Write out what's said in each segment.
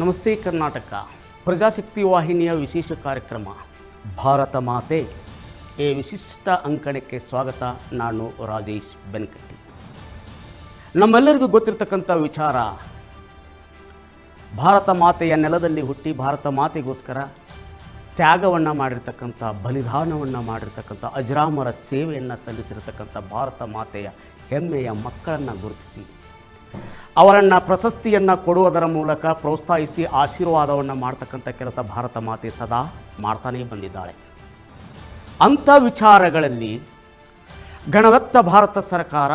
ನಮಸ್ತೆ ಕರ್ನಾಟಕ. ಪ್ರಜಾಶಕ್ತಿ ವಾಹಿನಿಯ ವಿಶೇಷ ಕಾರ್ಯಕ್ರಮ, ಭಾರತ ಮಾತೆ. ಈ ವಿಶಿಷ್ಟ ಅಂಕಣಕ್ಕೆ ಸ್ವಾಗತ, ನಾನು ರಾಜೇಶ್ ಬೆನಕಟ್ಟಿ. ನಮ್ಮೆಲ್ಲರಿಗೂ ಗೊತ್ತಿರತಕ್ಕಂಥ ವಿಚಾರ, ಭಾರತ ಮಾತೆಯ ನೆಲದಲ್ಲಿ ಹುಟ್ಟಿ ಭಾರತ ಮಾತೆಗೋಸ್ಕರ ತ್ಯಾಗವನ್ನು ಮಾಡಿರ್ತಕ್ಕಂಥ, ಬಲಿದಾನವನ್ನು ಮಾಡಿರ್ತಕ್ಕಂಥ, ಅಜರಾಮರ ಸೇವೆಯನ್ನು ಸಲ್ಲಿಸಿರ್ತಕ್ಕಂಥ ಭಾರತ ಮಾತೆಯ ಹೆಮ್ಮೆಯ ಮಕ್ಕಳನ್ನು ಗುರುತಿಸಿ. ಅವರನ್ನು ಪ್ರಶಸ್ತಿಯನ್ನು ಕೊಡುವುದರ ಮೂಲಕ ಪ್ರೋತ್ಸಾಹಿಸಿ ಆಶೀರ್ವಾದವನ್ನು ಮಾಡ್ತಕ್ಕಂಥ ಕೆಲಸ ಭಾರತ ಮಾತೆ ಸದಾ ಮಾಡ್ತಾನೇ ಬಂದಿದ್ದಾಳೆ. ಅಂಥ ವಿಚಾರಗಳಲ್ಲಿ ಗಣದತ್ತ ಭಾರತ ಸರ್ಕಾರ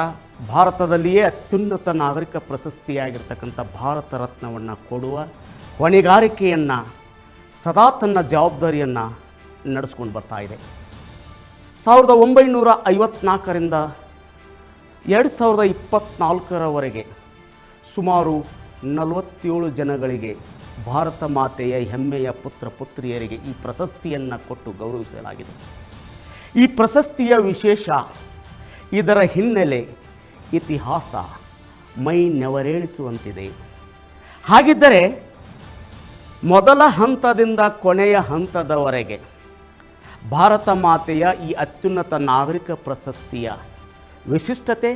ಭಾರತದಲ್ಲಿಯೇ ಅತ್ಯುನ್ನತ ನಾಗರಿಕ ಪ್ರಶಸ್ತಿಯಾಗಿರ್ತಕ್ಕಂಥ ಭಾರತ ರತ್ನವನ್ನು ಕೊಡುವ ಹೊಣೆಗಾರಿಕೆಯನ್ನು ಸದಾ ತನ್ನ ಜವಾಬ್ದಾರಿಯನ್ನು ನಡೆಸ್ಕೊಂಡು ಬರ್ತಾ ಇದೆ. ಸಾವಿರದ ಒಂಬೈನೂರ ಐವತ್ನಾಲ್ಕರಿಂದ ಎರಡು ಸಾವಿರದ ಇಪ್ಪತ್ತ್ನಾಲ್ಕರವರೆಗೆ ಸುಮಾರು ನಲವತ್ತೇಳು ಜನಗಳಿಗೆ ಭಾರತ ಮಾತೆಯ ಹೆಮ್ಮೆಯ ಪುತ್ರ ಪುತ್ರಿಯರಿಗೆ ಈ ಪ್ರಶಸ್ತಿಯನ್ನು ಕೊಟ್ಟು ಗೌರವಿಸಲಾಗಿದೆ. ಈ ಪ್ರಶಸ್ತಿಯ ವಿಶೇಷ ಇದರ ಹಿನ್ನೆಲೆ ಇತಿಹಾಸ ಮೈ ನೆವರೇಳಿಸುವಂತಿದೆ. ಹಾಗಿದ್ದರೆ ಮೊದಲ ಹಂತದಿಂದ ಕೊನೆಯ ಹಂತದವರೆಗೆ ಭಾರತ ಮಾತೆಯ ಈ ಅತ್ಯುನ್ನತ ನಾಗರಿಕ ಪ್ರಶಸ್ತಿಯ ವಿಶಿಷ್ಟತೆ,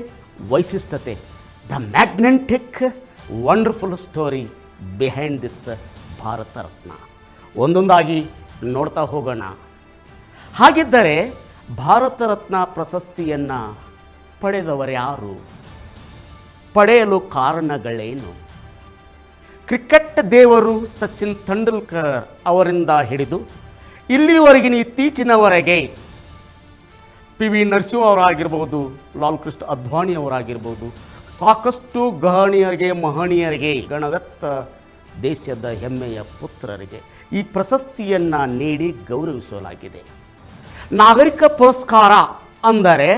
ವೈಶಿಷ್ಟತೆ the magnetic wonderful story behind this Bharat Ratna ಒಂದೊಂದಾಗಿ ನೋಡ್ತಾ ಹೋಗೋಣ. ಹಾಗಿದ್ದರೆ ಭಾರತ ರತ್ನ ಪ್ರಶಸ್ತಿಯನ್ನು ಪಡೆದವರ್ಯಾರು? ಪಡೆಯಲು ಕಾರಣಗಳೇನು? ಕ್ರಿಕೆಟ್ ದೇವರು ಸಚಿನ್ ತೆಂಡೂಲ್ಕರ್ ಅವರಿಂದ ಹಿಡಿದು ಇಲ್ಲಿವರೆಗಿನ ಇತ್ತೀಚಿನವರೆಗೆ ಪಿ ವಿ ನರಸಿಂಹ ಅವರಾಗಿರ್ಬೋದು ಲಾಲ್ ಕೃಷ್ಣ ಅದ್ವಾನಿ ಅವರಾಗಿರ್ಬೋದು ಸಾಕಷ್ಟು ಗಹಣಿಯರಿಗೆ ಮಹಣಿಯರಿಗೆ ಗಣಗತ್ತ ದೇಶದ ಹೆಮ್ಮೆಯ ಪುತ್ರರಿಗೆ ಈ ಪ್ರಶಸ್ತಿಯನ್ನು ನೀಡಿ ಗೌರವಿಸಲಾಗಿದೆ. ನಾಗರಿಕ ಪುರಸ್ಕಾರ ಅಂದರೆ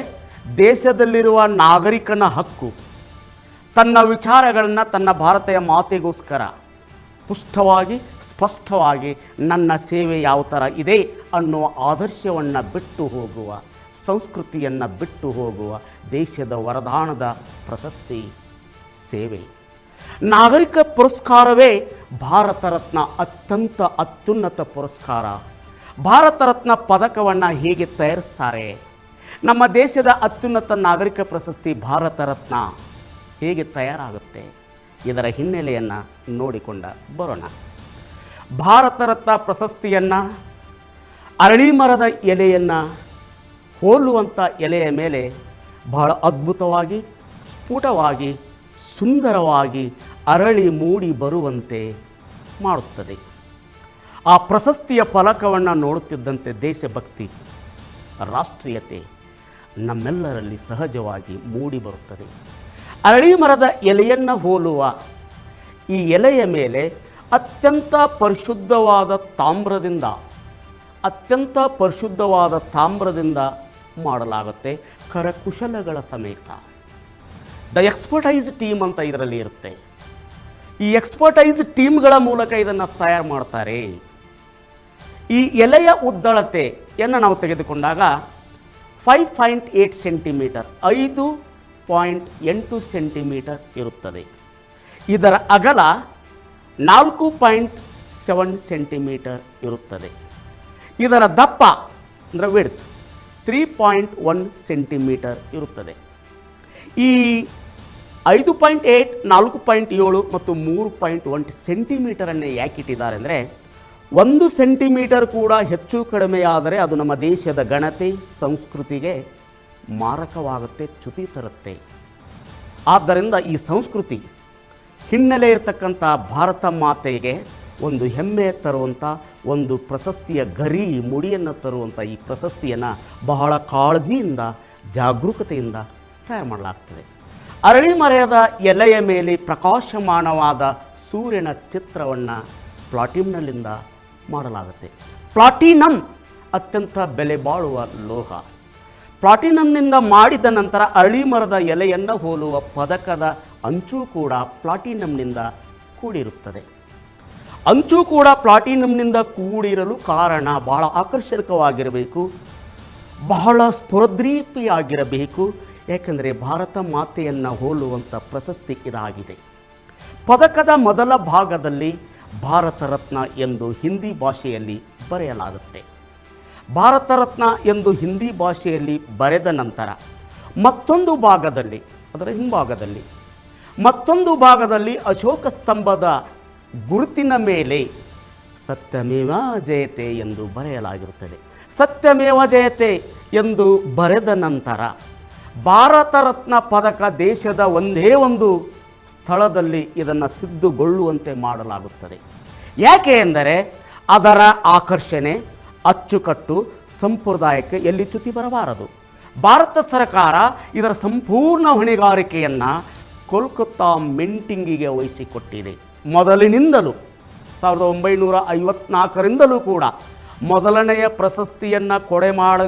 ದೇಶದಲ್ಲಿರುವ ನಾಗರಿಕನ ಹಕ್ಕು. ತನ್ನ ವಿಚಾರಗಳನ್ನು ತನ್ನ ಭಾರತೀಯ ಮಾತೆಗೋಸ್ಕರ ಪುಷ್ಟವಾಗಿ, ಸ್ಪಷ್ಟವಾಗಿ ನನ್ನ ಸೇವೆ ಯಾವ ಥರ ಇದೆ ಅನ್ನುವ ಆದರ್ಶವನ್ನು ಬಿಟ್ಟು ಹೋಗುವ ಸಂಸ್ಕೃತಿಯನ್ನು ಬಿಟ್ಟು ಹೋಗುವ ದೇಶದ ವರದಾನದ ಪ್ರಶಸ್ತಿ ಸೇವೆ. ನಾಗರಿಕ ಪುರಸ್ಕಾರವೇ ಭಾರತ ರತ್ನ ಅತ್ಯಂತ ಅತ್ಯುನ್ನತ ಪುರಸ್ಕಾರ. ಭಾರತ ರತ್ನ ಪದಕವನ್ನು ಹೇಗೆ ತಯಾರಿಸ್ತಾರೆ? ನಮ್ಮ ದೇಶದ ಅತ್ಯುನ್ನತ ನಾಗರಿಕ ಪ್ರಶಸ್ತಿ ಭಾರತ ರತ್ನ ಹೇಗೆ ತಯಾರಾಗುತ್ತೆ? ಇದರ ಹಿನ್ನೆಲೆಯನ್ನು ನೋಡಿಕೊಂಡ ಬರೋಣ. ಭಾರತ ರತ್ನ ಪ್ರಶಸ್ತಿಯನ್ನು ಅರಳಿ ಮರದ ಎಲೆಯನ್ನು ಹೋಲುವಂಥ ಎಲೆಯ ಮೇಲೆ ಬಹಳ ಅದ್ಭುತವಾಗಿ, ಸ್ಫುಟವಾಗಿ, ಸುಂದರವಾಗಿ ಅರಳಿ ಮೂಡಿ ಬರುವಂತೆ ಮಾಡುತ್ತದೆ. ಆ ಪ್ರಶಸ್ತಿಯ ಫಲಕವನ್ನು ನೋಡುತ್ತಿದ್ದಂತೆ ದೇಶಭಕ್ತಿ, ರಾಷ್ಟ್ರೀಯತೆ ನಮ್ಮೆಲ್ಲರಲ್ಲಿ ಸಹಜವಾಗಿ ಮೂಡಿ ಬರುತ್ತದೆ. ಅರಳಿ ಮರದ ಎಲೆಯನ್ನು ಹೋಲುವ ಈ ಎಲೆಯ ಮೇಲೆ ಅತ್ಯಂತ ಪರಿಶುದ್ಧವಾದ ತಾಮ್ರದಿಂದ, ಅತ್ಯಂತ ಪರಿಶುದ್ಧವಾದ ತಾಮ್ರದಿಂದ ಮಾಡಲಾಗುತ್ತೆ. ಕರಕುಶಲಗಳ ಸಮೇತ. ದ ಎಕ್ಸ್ಪರ್ಟೈಸ್ ಟೀಮ್ ಅಂತ ಇದರಲ್ಲಿ ಇರುತ್ತೆ. ಈ ಎಕ್ಸ್ಪರ್ಟೈಸ್ ಟೀಮ್ಗಳ ಮೂಲಕ ಇದನ್ನು ತಯಾರು ಮಾಡ್ತಾರೆ. ಈ ಎಲೆಯ ಉದ್ದಳತೆಯನ್ನು ನಾವು ತೆಗೆದುಕೊಂಡಾಗ ಫೈವ್ ಪಾಯಿಂಟ್ ಏಯ್ಟ್ ಸೆಂಟಿಮೀಟರ್ ಐದು ಪಾಯಿಂಟ್ ಎಂಟು ಸೆಂಟಿಮೀಟರ್ ಇರುತ್ತದೆ. ಇದರ ಅಗಲ ನಾಲ್ಕು ಪಾಯಿಂಟ್ ಸೆವೆನ್ ಸೆಂಟಿಮೀಟರ್ ಇರುತ್ತದೆ. ಇದರ ದಪ್ಪ ಅಂದರೆ width three point one centimetre ಇರುತ್ತದೆ. ಈ ಐದು ಪಾಯಿಂಟ್ ಏಯ್ಟ್ ನಾಲ್ಕು ಪಾಯಿಂಟ್ ಏಳು ಮತ್ತು ಮೂರು ಪಾಯಿಂಟ್ ಒನ್ ಸೆಂಟಿಮೀಟರನ್ನೇ ಯಾಕಿಟ್ಟಿದ್ದಾರೆ ಅಂದರೆ ಒಂದು ಸೆಂಟಿಮೀಟರ್ ಕೂಡ ಹೆಚ್ಚು ಕಡಿಮೆಯಾದರೆ ಅದು ನಮ್ಮ ದೇಶದ ಗಣತೆ, ಸಂಸ್ಕೃತಿಗೆ ಮಾರಕವಾಗುತ್ತೆ, ಚ್ಯುತಿ ತರುತ್ತೆ. ಆದ್ದರಿಂದ ಈ ಸಂಸ್ಕೃತಿ ಹಿನ್ನೆಲೆ ಇರತಕ್ಕಂಥ ಭಾರತ ಮಾತೆಗೆ ಒಂದು ಹೆಮ್ಮೆ ತರುವಂಥ ಒಂದು ಪ್ರಶಸ್ತಿಯ ಗರಿ ಮುಡಿಯನ್ನು ತರುವಂಥ ಈ ಪ್ರಶಸ್ತಿಯನ್ನು ಬಹಳ ಕಾಳಜಿಯಿಂದ, ಜಾಗರೂಕತೆಯಿಂದ ತಯಾರು ಮಾಡಲಾಗ್ತದೆ. ಅರಳಿ ಮರೆಯದ ಎಲೆಯ ಮೇಲೆ ಪ್ರಕಾಶಮಾನವಾದ ಸೂರ್ಯನ ಚಿತ್ರವನ್ನು ಪ್ಲಾಟಿನಲ್ಲಿಂದ ಮಾಡಲಾಗುತ್ತೆ. ಪ್ಲಾಟಿನಮ್ ಅತ್ಯಂತ ಬೆಲೆ ಬಾಳುವ ಲೋಹ. ಪ್ಲಾಟಿನಮ್ನಿಂದ ಮಾಡಿದ ನಂತರ ಅರಳಿ ಮರದ ಎಲೆಯನ್ನು ಹೋಲುವ ಪದಕದ ಅಂಚು ಕೂಡ ಪ್ಲಾಟಿನಮ್ನಿಂದ ಕೂಡಿರುತ್ತದೆ. ಅಂಚು ಕೂಡ ಪ್ಲಾಟಿನಮ್ನಿಂದ ಕೂಡಿರಲು ಕಾರಣ ಬಹಳ ಆಕರ್ಷಕವಾಗಿರಬೇಕು. ಬಹಳ ಸ್ಫುರದ್ರೀಪಿಯಾಗಿರಬೇಕು. ಏಕೆಂದರೆ ಭಾರತ ಮಾತೆಯನ್ನು ಹೋಲುವಂಥ ಪ್ರಶಸ್ತಿ ಇದಾಗಿದೆ. ಪದಕದ ಮೊದಲ ಭಾಗದಲ್ಲಿ ಭಾರತ ರತ್ನ ಎಂದು ಹಿಂದಿ ಭಾಷೆಯಲ್ಲಿ ಬರೆಯಲಾಗುತ್ತೆ. ಭಾರತ ರತ್ನ ಎಂದು ಹಿಂದಿ ಭಾಷೆಯಲ್ಲಿ ಬರೆದ ನಂತರ ಮತ್ತೊಂದು ಭಾಗದಲ್ಲಿ, ಅದರ ಹಿಂಭಾಗದಲ್ಲಿ, ಮತ್ತೊಂದು ಭಾಗದಲ್ಲಿ ಅಶೋಕ ಸ್ತಂಭದ ಗುರುತಿನ ಮೇಲೆ ಸತ್ಯಮೇವ ಜಯತೆ ಎಂದು ಬರೆಯಲಾಗಿರುತ್ತದೆ. ಸತ್ಯಮೇವ ಜಯತೆ ಎಂದು ಬರೆದ ನಂತರ ಭಾರತ ರತ್ನ ಪದಕ ದೇಶದ ಒಂದೇ ಒಂದು ಸ್ಥಳದಲ್ಲಿ ಇದನ್ನು ಸಿದ್ಧಗೊಳ್ಳುವಂತೆ ಮಾಡಲಾಗುತ್ತದೆ. ಯಾಕೆ ಎಂದರೆ ಅದರ ಆಕರ್ಷಣೆ, ಅಚ್ಚುಕಟ್ಟು, ಸಂಪ್ರದಾಯಕ್ಕೆ ಎಲ್ಲಿ ಚ್ಯುತಿ ಬರಬಾರದು. ಭಾರತ ಸರ್ಕಾರ ಇದರ ಸಂಪೂರ್ಣ ಹೊಣೆಗಾರಿಕೆಯನ್ನು ಕೋಲ್ಕತ್ತಾ ಮೆಂಟಿಂಗಿಗೆ ವಹಿಸಿಕೊಟ್ಟಿದೆ. ಮೊದಲಿನಿಂದಲೂ, ಸಾವಿರದ ಒಂಬೈನೂರ ಐವತ್ನಾಲ್ಕರಿಂದಲೂ ಕೂಡ ಮೊದಲನೆಯ ಪ್ರಶಸ್ತಿಯನ್ನು ಕೊಡೆ ಮಾಡ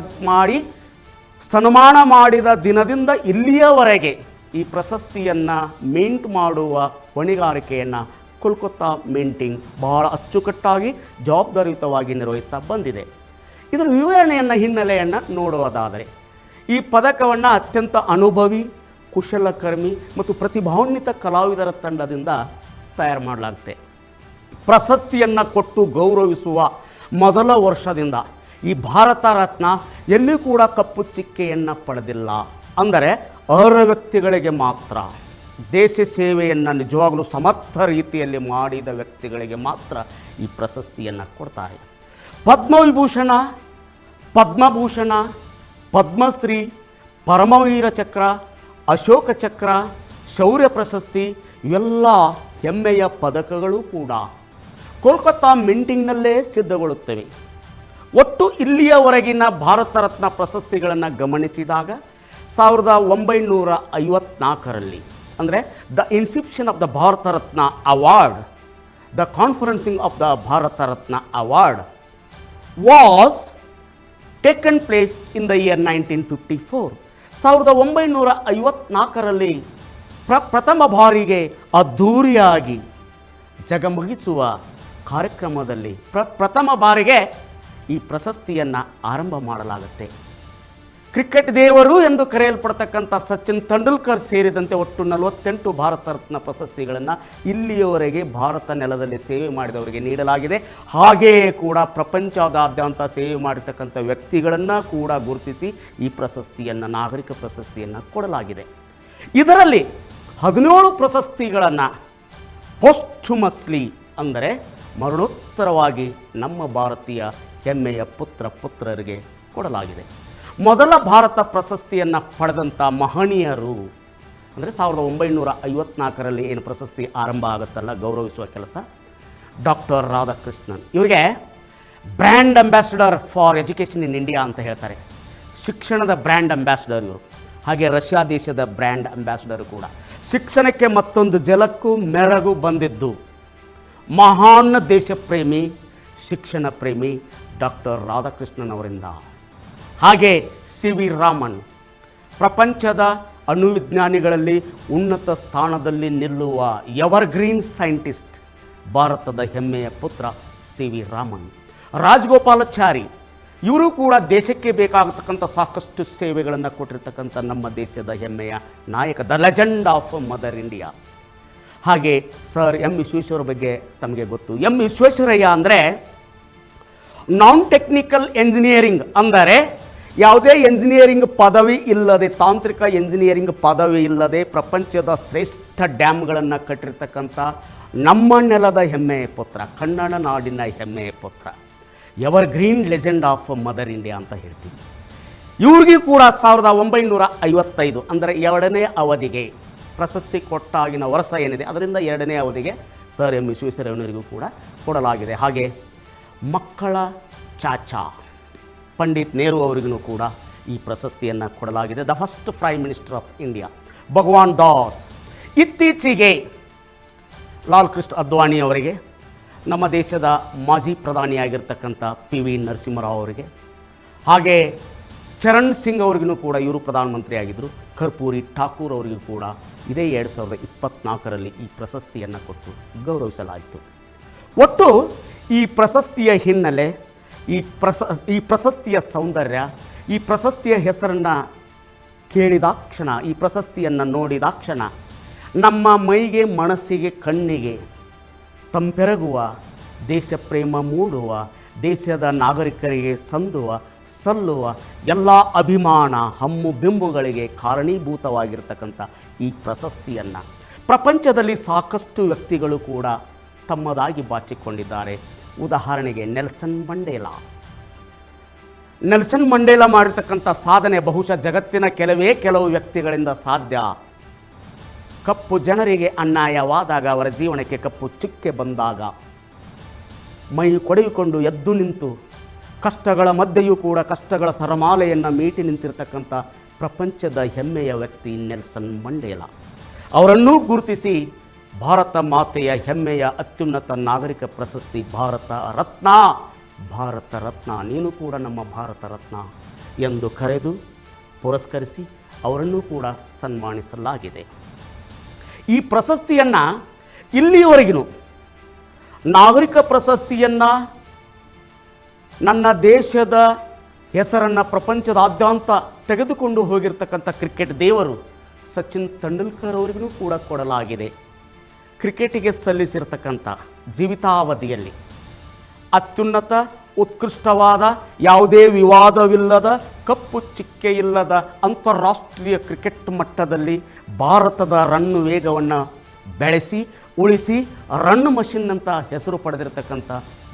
ಸನ್ಮಾನ ಮಾಡಿದ ದಿನದಿಂದ ಇಲ್ಲಿಯವರೆಗೆ ಈ ಪ್ರಶಸ್ತಿಯನ್ನು ಮೇಂಟ್ ಮಾಡುವ ಹೊಣೆಗಾರಿಕೆಯನ್ನು ಕೋಲ್ಕತ್ತಾ ಮೇಂಟಿಂಗ್ ಬಹಳ ಅಚ್ಚುಕಟ್ಟಾಗಿ, ಜವಾಬ್ದಾರಿಯುತವಾಗಿ ನಿರ್ವಹಿಸ್ತಾ ಬಂದಿದೆ. ಇದರ ವಿವರಣೆಯನ್ನು ಹಿನ್ನೆಲೆಯನ್ನು ನೋಡುವುದಾದರೆ, ಈ ಪದಕವನ್ನು ಅತ್ಯಂತ ಅನುಭವಿ, ಕುಶಲಕರ್ಮಿ ಮತ್ತು ಪ್ರತಿಭಾನ್ವಿತ ಕಲಾವಿದರ ತಂಡದಿಂದ ತಯಾರು ಮಾಡಲಾಗುತ್ತೆ. ಪ್ರಶಸ್ತಿಯನ್ನು ಕೊಟ್ಟು ಗೌರವಿಸುವ ಮೊದಲ ವರ್ಷದಿಂದ ಈ ಭಾರತ ರತ್ನ ಎಲ್ಲಿ ಕೂಡ ಕಪ್ಪು ಚಿಕ್ಕೆಯನ್ನು ಪಡೆದಿಲ್ಲ. ಅಂದರೆ ಅರ್ಹ ವ್ಯಕ್ತಿಗಳಿಗೆ ಮಾತ್ರ. ದೇಶ ಸೇವೆಯನ್ನು ನಿಜವಾಗಲೂ ಸಮರ್ಥ ರೀತಿಯಲ್ಲಿ ಮಾಡಿದ ವ್ಯಕ್ತಿಗಳಿಗೆ ಮಾತ್ರ ಈ ಪ್ರಶಸ್ತಿಯನ್ನು ಕೊಡ್ತಾರೆ. ಪದ್ಮವಿಭೂಷಣ, ಪದ್ಮಭೂಷಣ, ಪದ್ಮಶ್ರೀ, ಪರಮವೀರ ಚಕ್ರ, ಅಶೋಕ ಚಕ್ರ, ಶೌರ್ಯ ಪ್ರಶಸ್ತಿ ಇವೆಲ್ಲ ಹೆಮ್ಮೆಯ ಪದಕಗಳು ಕೂಡ ಕೋಲ್ಕತ್ತಾ ಮಿಂಟಿಂಗ್ನಲ್ಲೇ ಸಿದ್ಧಗೊಳ್ಳುತ್ತವೆ. ಒಟ್ಟು ಇಲ್ಲಿಯವರೆಗಿನ ಭಾರತ ರತ್ನ ಪ್ರಶಸ್ತಿಗಳನ್ನು ಗಮನಿಸಿದಾಗ ಸಾವಿರದ ಒಂಬೈನೂರ ಐವತ್ನಾಲ್ಕರಲ್ಲಿ, ಅಂದರೆ the inception of the Bharat Ratna award, the conferencing of the Bharat Ratna award was taken place in the year nineteen fifty four. ಸಾವಿರದ ಒಂಬೈನೂರ ಐವತ್ನಾಲ್ಕರಲ್ಲಿ ಪ್ರ, ಪ್ರಥಮ ಬಾರಿಗೆ ಅದ್ಧೂರಿಯಾಗಿ ಜಗಮಗಿಸುವ ಕಾರ್ಯಕ್ರಮದಲ್ಲಿ ಪ್ರ, ಪ್ರಥಮ ಬಾರಿಗೆ ಈ ಪ್ರಶಸ್ತಿಯನ್ನು ಆರಂಭ ಮಾಡಲಾಗುತ್ತೆ. ಕ್ರಿಕೆಟ್ ದೇವರು ಎಂದು ಕರೆಯಲ್ಪಡ್ತಕ್ಕಂಥ ಸಚಿನ್ ತೆಂಡೂಲ್ಕರ್ ಸೇರಿದಂತೆ ಒಟ್ಟು ನಲವತ್ತೆಂಟು ಭಾರತ ರತ್ನ ಪ್ರಶಸ್ತಿಗಳನ್ನು ಇಲ್ಲಿಯವರೆಗೆ ಭಾರತ ನೆಲದಲ್ಲಿ ಸೇವೆ ಮಾಡಿದವರಿಗೆ ನೀಡಲಾಗಿದೆ. ಹಾಗೆಯೇ ಕೂಡ ಪ್ರಪಂಚದಾದ್ಯಂತ ಸೇವೆ ಮಾಡಿರ್ತಕ್ಕಂಥ ವ್ಯಕ್ತಿಗಳನ್ನು ಕೂಡ ಗುರುತಿಸಿ ಈ ಪ್ರಶಸ್ತಿಯನ್ನು, ನಾಗರಿಕ ಪ್ರಶಸ್ತಿಯನ್ನು ಕೊಡಲಾಗಿದೆ. ಇದರಲ್ಲಿ ಹದಿನೇಳು ಪ್ರಶಸ್ತಿಗಳನ್ನು ಪೋಸ್ಟುಮಸ್ಲಿ ಅಂದರೆ ಮರಣೋತ್ತರವಾಗಿ ನಮ್ಮ ಭಾರತೀಯ ಹೆಮ್ಮೆಯ ಪುತ್ರ ಪುತ್ರರಿಗೆ ಕೊಡಲಾಗಿದೆ. ಮೊದಲ ಭಾರತ ಪ್ರಶಸ್ತಿಯನ್ನು ಪಡೆದಂಥ ಮಹನೀಯರು ಅಂದರೆ ಸಾವಿರದ ಒಂಬೈನೂರ ಐವತ್ನಾಲ್ಕರಲ್ಲಿ ಏನು ಪ್ರಶಸ್ತಿ ಆರಂಭ ಆಗುತ್ತಲ್ಲ, ಗೌರವಿಸುವ ಕೆಲಸ? ಡಾಕ್ಟರ್ ರಾಧಾಕೃಷ್ಣನ್. ಇವರಿಗೆ brand ambassador for education in India ಅಂತ ಹೇಳ್ತಾರೆ. ಶಿಕ್ಷಣದ ಬ್ರ್ಯಾಂಡ್ ಅಂಬಾಸಿಡರ್ ಇವರು. ಹಾಗೆ ರಷ್ಯಾ ದೇಶದ ಬ್ರ್ಯಾಂಡ್ ಅಂಬಾಸಿಡರ್ ಕೂಡ. ಶಿಕ್ಷಣಕ್ಕೆ ಮತ್ತೊಂದು ಜಲಕ್ಕೂ ಮೆರಗು ಬಂದಿದ್ದು. ಮಹಾನ್ ದೇಶಪ್ರೇಮಿ, ಶಿಕ್ಷಣ ಪ್ರೇಮಿ ಡಾಕ್ಟರ್ ರಾಧಾಕೃಷ್ಣನ್ ಅವರಿಂದ. ಹಾಗೆ ಸಿ ವಿ ರಾಮನ್, ಪ್ರಪಂಚದ ಅಣುವಿಜ್ಞಾನಿಗಳಲ್ಲಿ ಉನ್ನತ ಸ್ಥಾನದಲ್ಲಿ ನಿಲ್ಲುವ ಎವರ್ಗ್ರೀನ್ ಸೈಂಟಿಸ್ಟ್ ಭಾರತದ ಹೆಮ್ಮೆಯ ಪುತ್ರ ಸಿ ವಿ ರಾಮನ್. ರಾಜಗೋಪಾಲಾಚಾರಿ ಇವರು ಕೂಡ ದೇಶಕ್ಕೆ ಬೇಕಾಗತಕ್ಕಂಥ ಸಾಕಷ್ಟು ಸೇವೆಗಳನ್ನು ಕೊಟ್ಟಿರ್ತಕ್ಕಂಥ ನಮ್ಮ ದೇಶದ ಹೆಮ್ಮೆಯ ನಾಯಕ, the legend of mother India. ಹಾಗೆ ಸರ್ ಎಂ ವಿಶ್ವೇಶ್ವರ ಬಗ್ಗೆ ತಮಗೆ ಗೊತ್ತು. ಎಂ ವಿಶ್ವೇಶ್ವರಯ್ಯ ಅಂದರೆ ನಾನ್ ಟೆಕ್ನಿಕಲ್ ಎಂಜಿನಿಯರಿಂಗ್ ಅಂದರೆ ಯಾವುದೇ ಎಂಜಿನಿಯರಿಂಗ್ ಪದವಿ ಇಲ್ಲದೆ, ತಾಂತ್ರಿಕ ಎಂಜಿನಿಯರಿಂಗ್ ಪದವಿ ಇಲ್ಲದೆ ಪ್ರಪಂಚದ ಶ್ರೇಷ್ಠ ಡ್ಯಾಮ್ಗಳನ್ನು ಕಟ್ಟಿರ್ತಕ್ಕಂಥ ನಮ್ಮ ನೆಲದ ಹೆಮ್ಮೆಯ ಪುತ್ರ, ಕನ್ನಡ ನಾಡಿನ ಹೆಮ್ಮೆಯ ಪುತ್ರ. Evergreen legend of mother India ಅಂತ ಹೇಳ್ತೀವಿ. ಇವ್ರಿಗೂ ಕೂಡ ಸಾವಿರದ ಒಂಬೈನೂರ ಐವತ್ತೈದು, ಅಂದರೆ ಎರಡನೇ ಅವಧಿಗೆ ಪ್ರಶಸ್ತಿ ಕೊಟ್ಟಾಗಿನ ವರ್ಷ ಏನಿದೆ, ಅದರಿಂದ ಎರಡನೇ ಅವಧಿಗೆ ಸರ್ ಎಂ ವಿಶ್ವೇಶ್ವರಯ್ಯನವರಿಗೂ ಕೂಡ ಕೊಡಲಾಗಿದೆ. ಹಾಗೆ ಮಕ್ಕಳ ಚಾಚಾ, ಪಂಡಿತ್ ನೆಹರು ಅವರಿಗೂ ಕೂಡ ಈ ಪ್ರಶಸ್ತಿಯನ್ನು ಕೊಡಲಾಗಿದೆ. The first prime minister of India Bhagwan Das. ಇತ್ತೀಚೆಗೆ ಲಾಲ್ ಕೃಷ್ಣ ಅದ್ವಾನಿ ಅವರಿಗೆ ನಮ್ಮ ದೇಶದ ಮಾಜಿ ಪ್ರಧಾನಿಯಾಗಿರ್ತಕ್ಕಂಥ ಪಿ ವಿ ನರಸಿಂಹರಾವ್ ಅವರಿಗೆ, ಹಾಗೆ ಚರಣ್ ಸಿಂಗ್ ಅವ್ರಿಗೂ ಕೂಡ ಇವರು ಪ್ರಧಾನಮಂತ್ರಿಯಾಗಿದ್ದರು. ಕರ್ಪೂರಿ ಠಾಕೂರ್ ಅವರಿಗೂ ಕೂಡ ಇದೇ ಎರಡು ಸಾವಿರದ ಇಪ್ಪತ್ತ್ನಾಲ್ಕರಲ್ಲಿ ಈ ಪ್ರಶಸ್ತಿಯನ್ನು ಕೊಟ್ಟು ಗೌರವಿಸಲಾಯಿತು. ಒಟ್ಟು ಈ ಪ್ರಶಸ್ತಿಯ ಹಿನ್ನೆಲೆ, ಈ ಪ್ರಸ, ಈ ಪ್ರಶಸ್ತಿಯ ಸೌಂದರ್ಯ, ಈ ಪ್ರಶಸ್ತಿಯ ಹೆಸರನ್ನು ಕೇಳಿದಾಕ್ಷಣ, ಈ ಪ್ರಶಸ್ತಿಯನ್ನು ನೋಡಿದಾಕ್ಷಣ ನಮ್ಮ ಮೈಗೆ, ಮನಸ್ಸಿಗೆ, ಕಣ್ಣಿಗೆ ತಂಪೆರಗುವ ದೇಶ ಪ್ರೇಮ ಮೂಡುವ, ದೇಶದ ನಾಗರಿಕರಿಗೆ ಸಂದುವ, ಸಲ್ಲುವ ಎಲ್ಲ ಅಭಿಮಾನ ಹಮ್ಮು ಬಿಂಬುಗಳಿಗೆ ಕಾರಣೀಭೂತವಾಗಿರ್ತಕ್ಕಂಥ ಈ ಪ್ರಶಸ್ತಿಯನ್ನು. ಪ್ರಪಂಚದಲ್ಲಿ ಸಾಕಷ್ಟು ವ್ಯಕ್ತಿಗಳು ಕೂಡ ತಮ್ಮದಾಗಿ ಬಾಚಿಕೊಂಡಿದ್ದಾರೆ. ಉದಾಹರಣೆಗೆ ನೆಲ್ಸನ್ ಮಂಡೇಲಾ. ನೆಲ್ಸನ್ ಮಂಡೇಲ ಮಾಡಿರ್ತಕ್ಕಂಥ ಸಾಧನೆ ಬಹುಶಃ ಜಗತ್ತಿನ ಕೆಲವೇ ಕೆಲವು ವ್ಯಕ್ತಿಗಳಿಂದ ಸಾಧ್ಯ. ಕಪ್ಪು ಜನರಿಗೆ ಅನ್ಯಾಯವಾದಾಗ ಅವರ ಜೀವನಕ್ಕೆ ಕಪ್ಪು ಚುಕ್ಕೆ ಬಂದಾಗ ಮೈ ಕೊಡೆಯಿಕೊಂಡು ಎದ್ದು ನಿಂತು ಕಷ್ಟಗಳ ಮಧ್ಯೆಯೂ ಕೂಡ ಕಷ್ಟಗಳ ಸರಮಾಲೆಯನ್ನು ಮೀಟಿ ನಿಂತಿರ್ತಕ್ಕಂಥ ಪ್ರಪಂಚದ ಹೆಮ್ಮೆಯ ವ್ಯಕ್ತಿ ನೆಲ್ಸನ್ ಮಂಡೇಲ. ಅವರನ್ನೂ ಗುರುತಿಸಿ ಭಾರತ ಮಾತೆಯ ಹೆಮ್ಮೆಯ ಅತ್ಯುನ್ನತ ನಾಗರಿಕ ಪ್ರಶಸ್ತಿ ಭಾರತ ರತ್ನ. ಭಾರತ ರತ್ನ, ನೀನು ಕೂಡ ನಮ್ಮ ಭಾರತ ರತ್ನ ಎಂದು ಕರೆದು ಪುರಸ್ಕರಿಸಿ ಅವರನ್ನೂ ಕೂಡ ಸನ್ಮಾನಿಸಲಾಗಿದೆ. ಈ ಪ್ರಶಸ್ತಿಯನ್ನು ಇಲ್ಲಿಯವರೆಗಿನೂ ನಾಗರಿಕ ಪ್ರಶಸ್ತಿಯನ್ನು ನನ್ನ ದೇಶದ ಹೆಸರನ್ನು ಪ್ರಪಂಚದಾದ್ಯಂತ ತೆಗೆದುಕೊಂಡು ಹೋಗಿರ್ತಕ್ಕಂಥ ಕ್ರಿಕೆಟ್ ದೇವರು ಸಚಿನ್ ತೆಂಡೂಲ್ಕರ್ ಅವರಿಗೂ ಕೂಡ ಕೊಡಲಾಗಿದೆ. ಕ್ರಿಕೆಟಿಗೆ ಸಲ್ಲಿಸಿರ್ತಕ್ಕಂಥ ಜೀವಿತಾವಧಿಯಲ್ಲಿ ಅತ್ಯುನ್ನತ ಉತ್ಕೃಷ್ಟವಾದ, ಯಾವುದೇ ವಿವಾದವಿಲ್ಲದ, ಕಪ್ಪು ಚಿಕ್ಕೆ ಇಲ್ಲದ ಅಂತಾರಾಷ್ಟ್ರೀಯ ಕ್ರಿಕೆಟ್ ಮಟ್ಟದಲ್ಲಿ ಭಾರತದ ರನ್ ವೇಗವನ್ನು ಬೆಳೆಸಿ, ಉಳಿಸಿ, ರನ್ ಮಷಿನ್ ಅಂತ ಹೆಸರು ಪಡೆದಿರತಕ್ಕಂಥ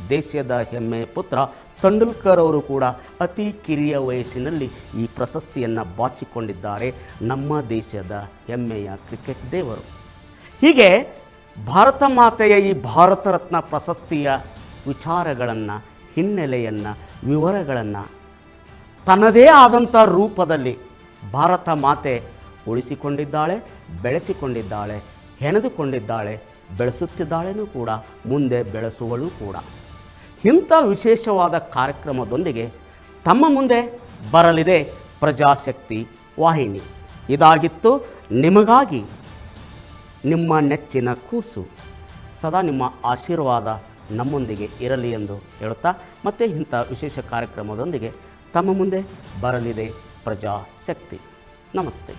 ದೇಶದ ಹೆಮ್ಮೆಯ ಪುತ್ರ ತಂಡುಲ್ಕರ್ ಅವರು ಕೂಡ ಅತಿ ಕಿರಿಯ ವಯಸ್ಸಿನಲ್ಲಿ ಈ ಪ್ರಶಸ್ತಿಯನ್ನು ಬಾಚಿಕೊಂಡಿದ್ದಾರೆ. ನಮ್ಮ ದೇಶದ ಹೆಮ್ಮೆಯ ಕ್ರಿಕೆಟ್ ದೇವರು. ಹೀಗೆ ಭಾರತ ಮಾತೆಯ ಈ ಭಾರತ ರತ್ನ ಪ್ರಶಸ್ತಿಯ ವಿಚಾರಗಳನ್ನು ಹಿನ್ನೆಲೆಯನ್ನು, ವಿವರಗಳನ್ನು ತನ್ನದೇ ಆದಂಥ ರೂಪದಲ್ಲಿ ಭಾರತ ಮಾತೆ ಉಳಿಸಿಕೊಂಡಿದ್ದಾಳೆ, ಬೆಳೆಸಿಕೊಂಡಿದ್ದಾಳೆ, ಹೆಣೆದುಕೊಂಡಿದ್ದಾಳೆ, ಬೆಳೆಸುತ್ತಿದ್ದಾಳೆನೂ ಕೂಡ, ಮುಂದೆ ಬೆಳೆಸುವಳು ಕೂಡ. ಇಂಥ ವಿಶೇಷವಾದ ಕಾರ್ಯಕ್ರಮದೊಂದಿಗೆ ತಮ್ಮ ಮುಂದೆ ಬರಲಿದೆ ಪ್ರಜಾಶಕ್ತಿ ವಾಹಿನಿ. ಇದಾಗಿತ್ತು ನಿಮಗಾಗಿ ನಿಮ್ಮ ನೆಚ್ಚಿನ ಕೂಸು. ಸದಾ ನಿಮ್ಮ ಆಶೀರ್ವಾದ ನಮ್ಮೊಂದಿಗೆ ಇರಲಿ ಎಂದು ಹೇಳುತ್ತಾ ಮತ್ತೆ ಇಂಥ ವಿಶೇಷ ಕಾರ್ಯಕ್ರಮದೊಂದಿಗೆ ತಮ್ಮ ಮುಂದೆ ಬರಲಿದೆ ಪ್ರಜಾಶಕ್ತಿ. ನಮಸ್ತೆ.